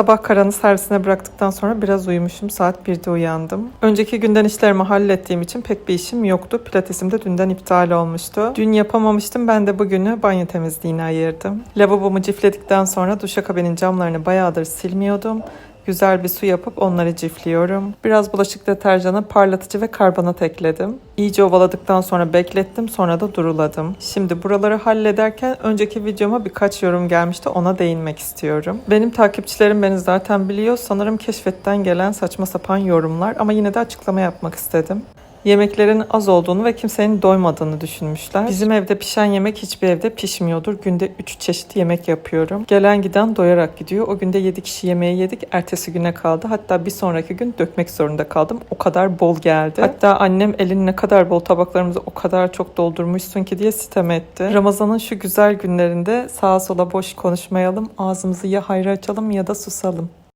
Sabah Karan'ı servisine bıraktıktan sonra biraz uyumuşum. Saat 1'de uyandım. Önceki günden işlerimi hallettiğim için pek bir işim yoktu. Pilatesim de dünden iptal olmuştu. Dün yapamamıştım. Ben de bugünü banyo temizliğine ayırdım. Lavabomu cifledikten sonra duşakabinin camlarını bayağıdır silmiyordum. Güzel bir su yapıp onları cifliyorum. Biraz bulaşık deterjanı, parlatıcı ve karbonat ekledim. İyice ovaladıktan sonra beklettim, sonra da duruladım. Şimdi buraları hallederken önceki videoma birkaç yorum gelmişti, ona değinmek istiyorum. Benim takipçilerim beni zaten biliyor. Sanırım keşfetten gelen saçma sapan yorumlar ama yine de açıklama yapmak istedim. Yemeklerin az olduğunu ve kimsenin doymadığını düşünmüşler. Bizim evde pişen yemek hiçbir evde pişmiyordur. Günde 3 çeşit yemek yapıyorum. Gelen giden doyarak gidiyor. O günde 7 kişi yemeği yedik. Ertesi güne kaldı. Hatta bir sonraki gün dökmek zorunda kaldım. O kadar bol geldi. Hatta annem elin ne kadar bol tabaklarımızı o kadar çok doldurmuşsun ki diye sitem etti. Ramazan'ın şu güzel günlerinde sağa sola boş konuşmayalım. Ağzımızı ya hayra açalım ya da susalım.